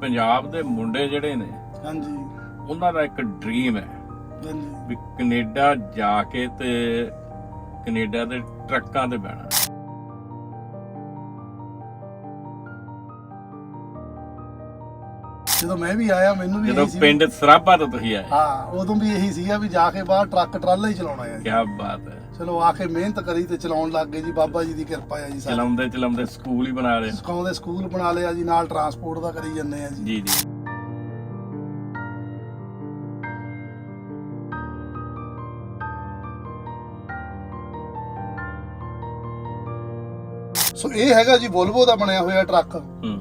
ਪੰਜਾਬ ਦੇ ਮੁੰਡੇ ਜਿਹੜੇ ਨੇ ਹਾਂਜੀ। ਉਹਨਾਂ ਦਾ ਇੱਕ ਡ੍ਰੀਮ ਹੈ ਹਾਂਜੀ। ਵੀ ਕੈਨੇਡਾ ਜਾ ਕੇ ਤੇ ਕੈਨੇਡਾ ਦੇ ਟਰੱਕਾਂ ਤੇ ਬਹਿਣਾ। ਜਦੋਂ ਮੈਂ ਵੀ ਆਇਆ ਮੈਨੂੰ ਵੀ ਜਦੋਂ ਇਹੀ ਸੀ। ਪਿੰਡ ਸਰਾਭਾ ਤੋਂ ਤੁਸੀਂ ਆਏ। ਹਾਂ ਉਦੋਂ ਵੀ ਇਹੀ ਸੀਗਾ ਵੀ ਜਾ ਕੇ ਬਾਹਰ ਟਰੱਕ ਟਰਾਲਾ ਹੀ ਚਲਾਉਣਾ ਹੈ। ਕੀ ਬਾਤ ਹੈ। ਚਲੋ ਆ ਕੇ ਮਿਹਨਤ ਕਰੀ ਤੇ ਚਲਾਉਣ ਲੱਗ ਗਏ ਜੀ। ਬਾਬਾ ਜੀ ਦੀ ਕਿਰਪਾ ਹੈ ਜੀ ਸਾਡੇ ਚਲਾਉਂਦੇ ਚਲਾਉਂਦੇ ਸਕੂਲ ਹੀ ਬਣਾ ਲਿਆ ਸਿਖਾਉਂਦੇ ਸਕੂਲ ਬਣਾ ਲਿਆ ਜੀ ਨਾਲ ਟਰਾਂਸਪੋਰਟ ਦਾ ਕਰੀ ਜੰਨੇ ਆ ਜੀ। ਜੀ ਜੀ। ਸੋ ਇਹ ਹੈਗਾ ਜੀ ਵੋਲਵੋ ਦਾ ਬਣਿਆ ਹੋਇਆ ਟਰੱਕ।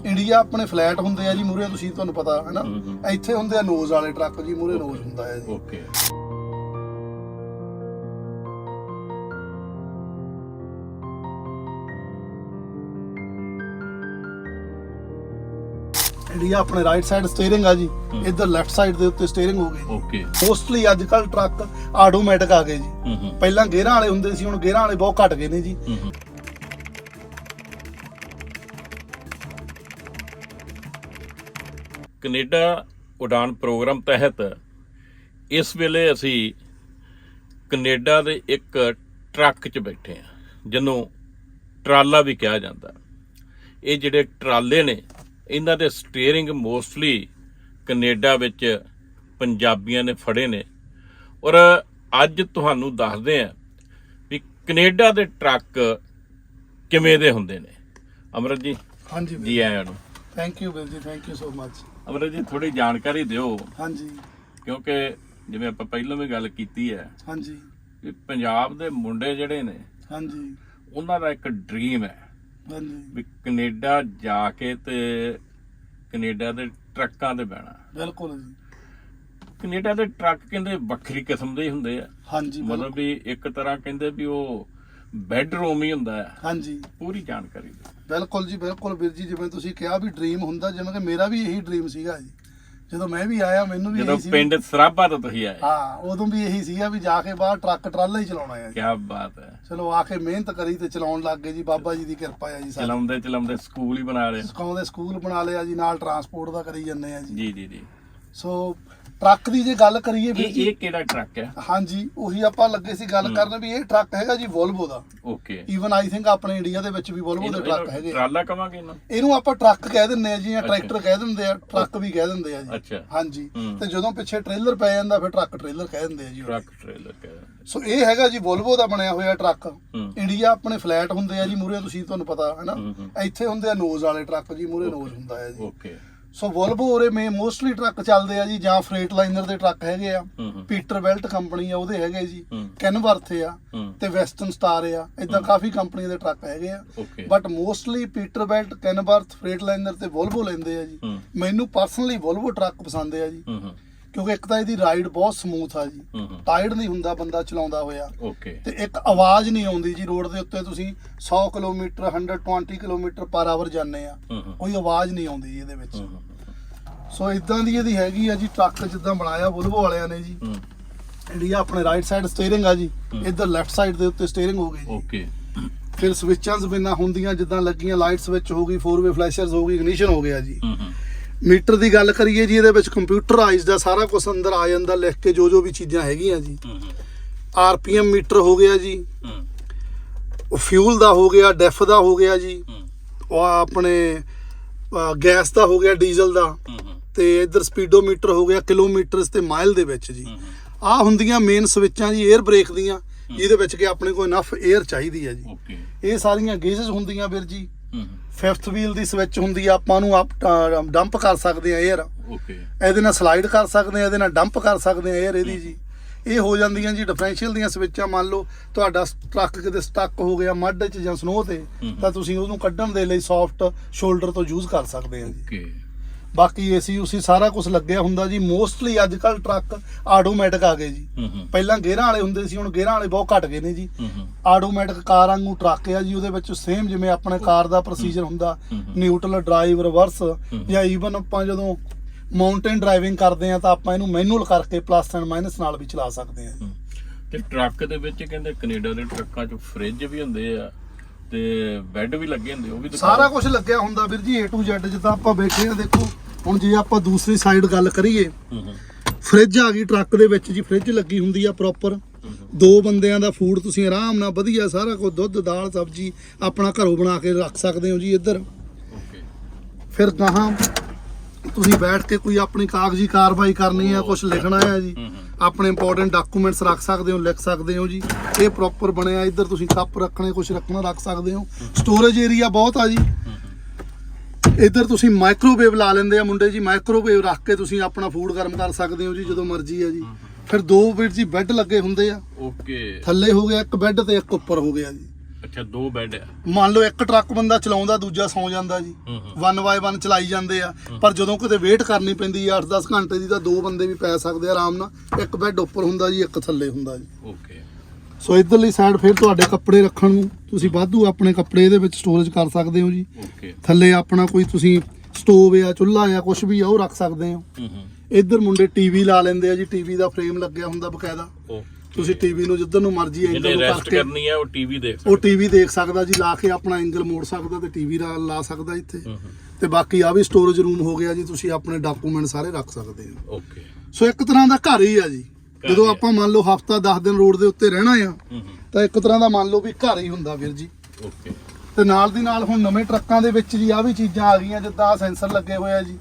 ਇੰਡੀਆ ਆਪਣੇ ਫਲੈਟ ਹੁੰਦੇ ਆ ਜੀ ਮੂਰੇ ਤੁਸੀਂ ਤੁਹਾਨੂੰ ਪਤਾ ਹੈ ਨਾ। ਇੱਥੇ ਹੁੰਦੇ ਆ ਨੋਜ਼ ਵਾਲੇ ਟਰੱਕ ਜੀ ਮੂਰੇ ਨੋਜ਼ ਹੁੰਦਾ ਹੈ ਜੀ। ਓਕੇ ਇੰਡੀਆ ਆਪਣੇ ਰਾਈਟ ਸਾਈਡ ਸਟੀਅਰਿੰਗ ਆ ਜੀ। ਇੱਧਰ ਲੈਫਟ ਸਾਈਡ ਦੇ ਉੱਤੇ ਸਟੀਅਰਿੰਗ ਹੋ ਗਈ। ਓਕੇ ਮੋਸਟਲੀ ਅੱਜ ਕੱਲ ਟਰੱਕ ਆਟੋਮੈਟਿਕ ਆ ਗਏ ਜੀ। ਪਹਿਲਾਂ ਗੇਅਰਾਂ ਵਾਲੇ ਹੁੰਦੇ ਸੀ ਹੁਣ ਗੇਅਰਾਂ ਵਾਲੇ ਬਹੁਤ ਘਟ ਗਏ ਨੇ ਜੀ। ਕੈਨੇਡਾ ਉਡਾਨ ਪ੍ਰੋਗਰਾਮ ਤਹਿਤ ਇਸ ਵੇਲੇ ਅਸੀਂ ਕੈਨੇਡਾ ਦੇ ਇੱਕ ਟਰੱਕ 'ਚ ਬੈਠੇ ਹਾਂ ਜਿਹਨੂੰ ਟਰਾਲਾ ਵੀ ਕਿਹਾ ਜਾਂਦਾ। ਇਹ ਜਿਹੜੇ ਟਰਾਲੇ ਨੇ ਇਹਨਾਂ ਦੇ ਸਟੀਅਰਿੰਗ ਮੋਸਟਲੀ ਕੈਨੇਡਾ ਵਿੱਚ ਪੰਜਾਬੀਆਂ ਨੇ ਫੜੇ ਨੇ। ਔਰ ਅੱਜ ਤੁਹਾਨੂੰ ਦੱਸਦੇ ਹਾਂ ਵੀ ਕੈਨੇਡਾ ਦੇ ਟਰੱਕ ਕਿਵੇਂ ਦੇ ਹੁੰਦੇ ਨੇ। ਅਮਰਤ ਜੀ? ਹਾਂਜੀ ਜੀ ਆਇਆਂ ਨੂੰ। ਥੈਂਕ ਯੂ ਵੀਰ ਜੀ ਥੈਂਕ ਯੂ ਸੋ ਮਚ ਅਮਰਤ ਜੀ ਥੋੜੀ ਜਾਣਕਾਰੀ ਦਿਓ। ਹਾਂਜੀ। ਕਿਉਂਕਿ ਜਿਵੇਂ ਆਪਾਂ ਪਹਿਲਾਂ ਵੀ ਗੱਲ ਕੀਤੀ ਹੈ ਹਾਂਜੀ। ਵੀ ਪੰਜਾਬ ਦੇ ਮੁੰਡੇ ਜਿਹੜੇ ਨੇ ਹਾਂਜੀ। ਉਹਨਾਂ ਦਾ ਇੱਕ ਡ੍ਰੀਮ ਹੈ। ਹਾਂਜੀ। ਵੀ ਕੈਨੇਡਾ ਜਾ ਕੇ ਤੇ ਕੈਨੇਡਾ ਦੇ ਟਰੱਕਾਂ ਤੇ ਬਹਿਣਾ। ਬਿਲਕੁਲ ਜੀ। ਕੈਨੇਡਾ ਦੇ ਟਰੱਕ ਕਹਿੰਦੇ ਵੱਖਰੀ ਕਿਸਮ ਦੇ ਹੁੰਦੇ ਆ। ਹਾਂਜੀ। ਮਤਲਬ ਵੀ ਇੱਕ ਤਰ੍ਹਾਂ ਕਹਿੰਦੇ ਵੀ ਉਹ ਬੈੱਡਰੂਮ ਹੀ ਹੁੰਦਾ ਹੈ। ਹਾਂਜੀ। ਪੂਰੀ ਜਾਣਕਾਰੀ ਦਿਓ। ਬਿਲਕੁਲ ਜੀ ਬਿਲਕੁਲ ਵੀਰ ਜੀ ਜਿਵੇਂ ਤੁਸੀਂ ਕਿਹਾ ਵੀ ਡ੍ਰੀਮ ਹੁੰਦਾ ਜਿਵੇਂ ਕਿ ਮੇਰਾ ਵੀ ਇਹੀ ਡ੍ਰੀਮ ਸੀਗਾ ਜੀ। ਜਦੋਂ ਮੈਂ ਵੀ ਆਇਆ ਮੈਨੂੰ ਵੀ ਜਦੋਂ ਇਹੀ ਸੀ ਪਿੰਡ ਸਰਾਭਾ ਤੋਂ ਤੁਸੀਂ ਆਏ। ਹਾਂ ਉਦੋਂ ਵੀ ਇਹੀ ਸੀਗਾ ਵੀ ਜਾ ਕੇ ਬਾਹਰ ਟਰੱਕ ਟਰਾਲਾ ਹੀ ਚਲਾਉਣਾ ਹੈ ਜੀ। ਕੀ ਬਾਤ ਹੈ। ਚਲੋ ਆ ਕੇ ਮਿਹਨਤ ਕਰੀ ਤੇ ਚਲਾਉਣ ਲੱਗ ਗਏ ਜੀ ਬਾਬਾ ਜੀ ਦੀ ਕਿਰਪਾ ਹੈ ਜੀ ਸਾਡੇ। ਚਲਾਉਂਦੇ ਚਲਾਉਂਦੇ ਸਕੂਲ ਹੀ ਬਣਾ ਲਿਆ। ਸਿਖਾਉਂਦੇ ਸਕੂਲ ਬਣਾ ਲਿਆ ਜੀ ਨਾਲ ਟਰਾਂਸਪੋਰਟ ਦਾ ਕਰੀ ਜੰਨੇ ਆ ਜੀ। ਜੀ ਜੀ ਜੀ। ਸੋ ਟਰੱਕ ਦੀ ਜੇ ਗੱਲ ਕਰੀਏ ਵੀਰ ਇਹ ਜੀ। ਇਹ ਕਿਹੜਾ ਟਰੱਕ ਹੈ? ਹਾਂਜੀ ਉਹੀ ਆਪਾਂ ਲੱਗੇ ਸੀ ਗੱਲ ਕਰਨ ਵੀ ਇਹ ਟਰੱਕ ਹੈਗਾ ਜੀ ਵੋਲਵੋ ਦਾ। ਓਕੇ ਈਵਨ ਆਈ ਥਿੰਕ ਆਪਣੇ ਇੰਡੀਆ ਦੇ ਵਿੱਚ ਵੀ ਵੋਲਵੋ ਦੇ ਟਰੱਕ ਹੈਗੇ। ਟਰਾਲਾ ਕਵਾਂਗੇ ਇਹਨਾਂ? ਇਹਨੂੰ ਆਪਾਂ ਟਰੱਕ ਕਹਿ ਦਿੰਦੇ ਆ ਜੀ ਜਾਂ। ਟਰੈਕਟਰ ਕਹਿ ਦਿੰਦੇ ਆ ਟਰੱਕ ਵੀ ਕਹਿ ਦਿੰਦੇ ਆ ਜੀ। ਅੱਛਾ। ਹਾਂਜੀ। ਹੂੰ। ਤੇ ਜਦੋਂ ਪਿੱਛੇ ਟ੍ਰੇਲਰ ਪੈ ਜਾਂਦਾ ਫਿਰ ਟਰੱਕ ਟ੍ਰੇਲਰ ਕਹਿ ਦਿੰਦੇ ਆ ਜੀ। ਉਹਨੂੰ। ਟਰੱਕ ਟ੍ਰੇਲਰ ਕਹਿੰਦੇ ਸੋ ਇਹ ਹੈਗਾ ਜੀ ਵੋਲਵੋ ਦਾ ਬਣਿਆ ਹੋਇਆ ਟਰੱਕ। ਹੂੰ। ਇੰਡੀਆ ਆਪਣੇ ਫਲੈਟ ਹੁੰਦੇ ਆ ਜੀ ਮੂਰੇ ਤੁਸੀਂ ਤੁਹਾਨੂੰ ਪਤਾ ਹੈ ਨਾ ਹੂੰ। ਇੱਥੇ ਹੁੰਦੇ ਆ ਨੋਜ਼ ਵਾਲੇ ਟਰੱਕ ਜੀ ਮੂਰੇ ਨੋਜ਼ ਹੁੰਦਾ ਹੈ ਜੀ। ਓਕੇ ਸੋ ਵੋਲਵੋ ਉਰੇ ਮੇ ਮੋਸਟਲੀ ਟਰੱਕ ਚੱਲਦੇ ਆ ਜੀ ਜਾਂ ਫਰੇਟ ਲਾਈਨਰ ਦੇ ਟਰੱਕ ਹੈਗੇ ਆ। ਪੀਟਰ ਬੈਲਟ ਕੰਪਨੀ ਆ ਉਹਦੇ ਹੈਗੇ ਜੀ। ਕੈਨਵਰਥ ਆ ਤੇ ਵੈਸਟਰਨ ਸਟਾਰ ਆ। ਇਦਾਂ ਕਾਫੀ ਕੰਪਨੀਆਂ ਦੇ ਟਰੱਕ ਹੈਗੇ ਆ। But mostly Peterbilt Kenworth Freightliner ਤੇ ਵੋਲਵੋ ਲੈਂਦੇ ਆ ਜੀ। ਮੈਨੂੰ ਪਰਸਨਲੀ ਵੋਲਵੋ ਟਰੱਕ ਪਸੰਦ ਆ ਜੀ। ਕਿਉਂਕਿ ਇੱਕ ਤਾਂ ਇਹਦੀ ਰਾਈਡ ਬਹੁਤ ਸਮੂਥ ਆ ਜੀ। ਟਾਇਰਡ ਨਹੀਂ ਹੁੰਦਾ ਬੰਦਾ ਚਲਾਉਂਦਾ ਹੋਇਆ। ਓਕੇ ਤੇ ਇੱਕ ਆਵਾਜ਼ ਨਹੀਂ ਆਉਂਦੀ ਜੀ ਰੋਡ ਦੇ ਉੱਤੇ ਤੁਸੀਂ 100 ਕਿਲੋਮੀਟਰ 120 ਕਿਲੋਮੀਟਰ ਪਰ ਆਵਰ ਜਾਂਦੇ ਆ। ਕੋਈ ਆਵਾਜ਼ ਨਹੀਂ ਆਉਂਦੀ ਜੀ ਇਹਦੇ ਵਿੱਚ। ਸੋ ਇਦਾਂ ਦੀ ਇਹਦੀ ਹੈਗੀ ਆ ਜੀ ਟਰੱਕ ਜਿੱਦਾਂ ਬਣਾਇਆ ਵੋਲਵੋ ਵਾਲਿਆਂ ਨੇ ਜੀ। ਇੰਡੀਆ ਆਪਣੇ ਰਾਈਟ ਸਾਈਡ ਸਟੀਅਰਿੰਗ ਆ ਜੀ। ਇੱਧਰ ਲੈਫਟ ਸਾਈਡ ਦੇ ਉੱਤੇ ਸਟੀਅਰਿੰਗ ਹੋ ਗਈ ਜੀ। ਓਕੇ ਫਿਰ ਸਵਿਚਾਂ ਜ਼ਬਿਨਾਂ ਹੁੰਦੀਆਂ ਜਿੱਦਾਂ ਲੱਗੀਆਂ ਲਾਈਟ ਸਵਿਚ ਹੋ ਗਈ 4 ਵੇ ਫਲੈਸ਼ਰਸ ਹੋ ਗਈ ਇਗਨੀਸ਼ਨ ਹੋ ਗਿਆ ਜੀ। ਮੀਟਰ ਦੀ ਗੱਲ ਕਰੀਏ ਜੀ ਇਹਦੇ ਵਿੱਚ ਕੰਪਿਊਟਰਾਈਜ਼ਡ ਦਾ ਸਾਰਾ ਕੁਝ ਅੰਦਰ ਆ ਜਾਂਦਾ ਲਿਖ ਕੇ ਜੋ ਜੋ ਵੀ ਚੀਜ਼ਾਂ ਹੈਗੀਆਂ ਜੀ। ਆਰਪੀਐਮ ਮੀਟਰ ਹੋ ਗਿਆ ਜੀ। ਫਿਊਲ ਦਾ ਹੋ ਗਿਆ ਡੈਫ ਦਾ ਹੋ ਗਿਆ ਜੀ। ਉਹ ਆਪਣੇ ਗੈਸ ਦਾ ਹੋ ਗਿਆ ਡੀਜ਼ਲ ਦਾ। ਤੇ ਇੱਧਰ ਸਪੀਡੋਮੀਟਰ ਹੋ ਗਿਆ ਕਿਲੋਮੀਟਰਸ ਤੇ ਮਾਈਲ ਦੇ ਵਿੱਚ ਜੀ। ਆ ਹੁੰਦੀਆਂ ਮੇਨ ਸਵਿਚਾਂ ਜੀ 에ਅਰ ਬ੍ਰੇਕ ਦੀਆਂ ਜਿਹਦੇ ਵਿੱਚ ਕਿ ਆਪਣੇ ਕੋਲ ਇਨਫ 에ਅਰ ਚਾਹੀਦੀ ਹੈ ਜੀ। ਇਹ ਸਾਰੀਆਂ ਗੇਜਸ ਹੁੰਦੀਆਂ ਵੀਰ ਜੀ। ਫਿਫਥ ਵੀਲ ਦੀ ਸਵਿਚ ਹੁੰਦੀ ਆ ਆਪਾਂ ਨੂੰ ਅਪ ਡੰਪ ਕਰ ਸਕਦੇ ਆ 에ਅਰ ਓਕੇ ਇਹਦੇ ਨਾਲ ਸਲਾਈਡ ਕਰ ਸਕਦੇ ਆ ਇਹਦੇ ਨਾਲ ਡੰਪ ਕਰ ਸਕਦੇ ਆ 에ਅਰ ਇਹਦੀ ਜੀ। ਇਹ ਹੋ ਜਾਂਦੀਆਂ ਜੀ ਡਿਫਰੈਂਸ਼ੀਅਲ ਦੀਆਂ ਸਵਿਚਾਂ ਮੰਨ ਲਓ ਤੁਹਾਡਾ ਟਰੱਕ ਕਿਤੇ ਸਟਕ ਹੋ ਗਿਆ ਮੱਡ 'ਚ ਜਾਂ ਸਨੋ ਤੇ। ਤਾਂ ਤੁਸੀਂ ਉਹਨੂੰ ਕੱਢਣ ਦੇ ਲਈ ਸੌਫਟ ਸ਼ੋਲਡਰ ਤੋਂ ਯੂਜ਼ ਕਰ ਸਕਦੇ ਆ ਜੀ। ਓਕੇ ਬਾਕੀ ਏਸੀ ਉਸੀ ਸਾਰਾ ਕੁਝ ਲੱਗਿਆ ਹੁੰਦਾ ਜੀ। ਮੋਸਟਲੀ ਅੱਜ ਕੱਲ ਟਰੱਕ ਆਟੋਮੈਟਿਕ ਆ ਗਏ ਜੀ। ਪਹਿਲਾਂ ਗੇਅਰਾਂ ਵਾਲੇ ਹੁੰਦੇ ਸੀ ਹੁਣ ਗੇਅਰਾਂ ਵਾਲੇ ਬਹੁਤ ਘਟ ਗਏ ਨੇ ਜੀ। ਆਟੋਮੈਟਿਕ ਕਾਰ ਵਾਂਗੂ ਟਰੱਕ ਆ ਜੀ ਉਹਦੇ ਵਿੱਚ ਸੇਮ ਜਿਵੇਂ ਆਪਣੇ ਕਾਰ ਦਾ ਪ੍ਰੋਸੀਜਰ ਹੁੰਦਾ। ਨਿਊਟਰਲ ਡਰਾਈਵ ਰਿਵਰਸ ਜਾਂ ਈਵਨ ਆਪਾਂ ਜਦੋਂ ਮਾਊਂਟੇਨ ਡਰਾਈਵਿੰਗ ਕਰਦੇ ਆ ਤਾਂ ਆਪਾਂ ਇਹਨੂੰ ਮੈਨੂਅਲ ਕਰਕੇ ਪਲੱਸ ਐਂਡ ਮਾਈਨਸ ਨਾਲ ਵੀ ਚਲਾ ਸਕਦੇ ਆ। ਤੇ ਟਰੱਕ ਦੇ ਵਿੱਚ ਕਹਿੰਦੇ ਕੈਨੇਡਾ ਦੇ ਟਰੱਕਾਂ 'ਚ ਫ੍ਰਿਜ ਵੀ ਹੁੰਦੇ ਆ ਤੇ ਬੈੱਡ ਵੀ ਲੱਗੇ ਹੁੰਦੇ ਉਹ ਵੀ। ਸਾਰਾ ਕੁਝ ਲੱਗਿਆ ਹੁੰਦਾ ਵੀਰ ਜੀ A to Z ਜਿੱਦਾਂ ਆਪਾਂ ਬੈਠੇ ਆ ਦੇਖੋ। ਹੁਣ ਜੇ ਆਪਾਂ ਦੂਸਰੀ ਸਾਈਡ ਗੱਲ ਕਰੀਏ ਹੂੰ ਫ੍ਰਿਜ ਆ ਗਈ ਟਰੱਕ ਦੇ ਵਿੱਚ ਜੀ ਫ੍ਰਿਜ ਲੱਗੀ ਹੁੰਦੀ ਆ ਪ੍ਰੋਪਰ ਦੋ ਬੰਦਿਆਂ ਦਾ ਫੂਡ ਤੁਸੀਂ ਆਰਾਮ ਨਾਲ ਵਧੀਆ ਸਾਰਾ ਕੁਝ, ਦੁੱਧ, ਦਾਲ, ਸਬਜ਼ੀ ਆਪਣਾ ਘਰੋਂ ਬਣਾ ਕੇ ਰੱਖ ਸਕਦੇ ਹੋ ਜੀ ਇੱਧਰ। ਫਿਰ ਗਾਹਾਂ ਤੁਸੀਂ ਬੈਠ ਕੇ ਕੋਈ ਆਪਣੀ ਕਾਗਜ਼ੀ ਕਾਰਵਾਈ ਕਰਨੀ ਆ ਕੁਝ ਲਿਖਣਾ ਆ ਜੀ। ਆਪਣੇ ਇੰਪੋਰਟੈਂਟ ਡਾਕੂਮੈਂਟਸ ਰੱਖ ਸਕਦੇ ਹੋ, ਲਿਖ ਸਕਦੇ ਹੋ ਜੀ। ਇਹ ਪ੍ਰੋਪਰ ਬਣਿਆ ਇੱਧਰ ਤੁਸੀਂ ਕੱਪ ਰੱਖਣੇ ਕੁਝ ਰੱਖਣਾ ਰੱਖ ਸਕਦੇ ਹੋ। ਸਟੋਰੇਜ ਏਰੀਆ ਬਹੁਤ ਆ ਜੀ। ਇੱਧਰ ਤੁਸੀਂ ਮਾਈਕ੍ਰੋਵੇਵ ਲਾ ਲੈਂਦੇ ਆ ਮੁੰਡੇ ਜੀ ਮਾਈਕ੍ਰੋਵੇਵ ਰੱਖ ਕੇ ਤੁਸੀਂ ਆਪਣਾ ਫੂਡ ਗਰਮ ਕਰ ਸਕਦੇ ਹੋ ਜੀ ਜਦੋਂ ਮਰਜ਼ੀ ਆ ਜੀ। ਫਿਰ ਦੋ ਵੀਰ ਜੀ ਬੈੱਡ ਲੱਗੇ ਹੁੰਦੇ ਆ। ਓਕੇ ਥੱਲੇ ਹੋ ਗਿਆ ਇੱਕ ਬੈੱਡ ਤੇ ਇੱਕ ਉੱਪਰ ਹੋ ਗਿਆ ਜੀ। ਅੱਛਾ ਦੋ ਬੈੱਡ ਆ। ਮੰਨ ਲਓ ਇੱਕ ਟਰੱਕ ਬੰਦਾ ਚਲਾਉਂਦਾ ਦੂਜਾ ਸੌਂ ਜਾਂਦਾ ਜੀ। ਵਨ ਬਾਏ ਵਨ ਚਲਾਈ ਜਾਂਦੇ ਆ। ਪਰ ਜਦੋਂ ਕਿਤੇ ਵੇਟ ਕਰਨੀ ਪੈਂਦੀ ਆ 8-10 ਘੰਟੇ ਦੀ ਤਾਂ ਦੋ ਬੰਦੇ ਵੀ ਪੈ ਸਕਦੇ ਆ ਆਰਾਮ ਨਾਲ। ਇੱਕ ਬੈੱਡ ਉੱਪਰ ਹੁੰਦਾ ਜੀ ਇੱਕ ਥੱਲੇ ਹੁੰਦਾ ਜੀ। ਓਕੇ ਸੋ ਇਧਰਲੀ ਸਾਈਡ ਫਿਰ ਤੁਹਾਡੇ ਕੱਪੜੇ ਰੱਖਣ ਨੂੰ ਤੁਸੀਂ ਵਾਧੂ ਆਪਣੇ ਕੱਪੜੇ ਇਹਦੇ ਵਿੱਚ ਸਟੋਰੇਜ ਕਰ ਸਕਦੇ ਹੋ ਜੀ। ਓਕੇ ਥੱਲੇ ਆਪਣਾ ਕੋਈ ਤੁਸੀਂ ਸਟੋਵ ਆ ਚੁੱਲ੍ਹਾ ਆ ਕੁਝ ਵੀ ਆ ਉਹ ਰੱਖ ਸਕਦੇ ਹੋ। ਇੱਧਰ ਮੁੰਡੇ ਟੀਵੀ ਲਾ ਲੈਂਦੇ ਆ ਜੀ ਟੀਵੀ ਦਾ ਫਰੇਮ ਲੱਗਿਆ ਹੁੰਦਾ ਬਕਾਇਦਾ। ਤੁਸੀਂ ਟੀਵੀ ਨੂੰ ਜਿੱਧਰ ਨੂੰ ਮਰਜ਼ੀ ਐਂਗਲ ਨੂੰ ਰੈਸਟ ਕਰਨੀ ਹੈ ਉਹ ਟੀਵੀ ਦੇਖ ਉਹ ਸਕਦਾ ਟੀਵੀ ਦੇਖ ਸਕਦਾ ਜੀ ਲਾ ਕੇ ਆਪਣਾ ਐਂਗਲ ਮੋੜ ਸਕਦਾ ਤੇ ਟੀਵੀ ਲਾ ਸਕਦਾ ਇੱਥੇ। ਤੇ ਬਾਕੀ ਆ ਵੀ ਸਟੋਰੇਜ ਰੂਮ ਹੋ ਗਿਆ ਜੀ ਤੁਸੀਂ ਆਪਣੇ ਡਾਕੂਮੈਂਟ ਸਾਰੇ ਰੱਖ ਸਕਦੇ ਹੋ। ਓਕੇ ਸੋ ਇੱਕ ਤਰ੍ਹਾਂ ਦਾ ਘਰ ਹੀ ਆ ਜੀ। ਜਦੋਂ ਆ। ਆਪਾਂ ਮੰਨ ਲਓ ਹਫਤਾ 10 ਦਿਨ ਰੋਡ ਦੇ ਉੱਤੇ ਰਹਿਣਾ ਆ ਤਾਂ ਇੱਕ ਤਰ੍ਹਾਂ ਦਾ ਮੰਨ ਲਓ ਵੀ ਘਰ ਹੀ ਹੁੰਦਾ ਵੀਰ ਜੀ। ਓਕੇ। ਤੇ ਨਾਲ ਦੀ ਨਾਲ ਹੁਣ ਨਵੇਂ ਟਰੱਕਾਂ ਦੇ ਵਿੱਚ ਜੀ ਆ ਵੀ ਚੀਜ਼ਾਂ ਆ ਗਈਆਂ ਜਿੱਦਾਂ ਆਹ ਸੈਂਸਰ ਲੱਗੇ ਹੋਏ ਆ ਜੀ।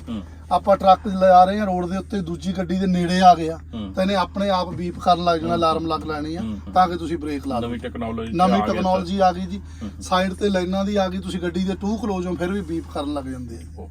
ਆਪਾਂ ਟਰੱਕ ਲਿਆ ਰਹੇ ਆ ਰੋਡ ਦੇ ਉੱਤੇ ਦੂਜੀ ਗੱਡੀ ਦੇ ਨੇੜੇ ਆ ਗਿਆ। ਤਾਂ ਇਹਨੇ ਆਪਣੇ ਆਪ ਬੀਪ ਕਰਨ ਲੱਗ ਜਾਣਾ ਅਲਾਰਮ ਲੱਗ ਲੈਣੀ ਆ। ਤਾਂ ਕਿ ਤੁਸੀਂ ਬ੍ਰੇਕ ਲਾ ਲਓ ਨਵੀਂ ਟੈਕਨੋਲੋਜੀ ਨਵੀਂ ਟੈਕਨੋਲੋਜੀ ਆ ਗਈ ਜੀ। ਸਾਈਡ ਤੇ ਲਾਈਨਾਂ ਦੀ ਆ ਗਈ ਤੁਸੀਂ ਗੱਡੀ ਦੇ ਟੂ ਕਲੋਜ਼ ਹੋ ਫਿਰ ਵੀ ਬੀਪ ਕਰਨ ਲੱਗ ਜਾਂਦੇ ਆ।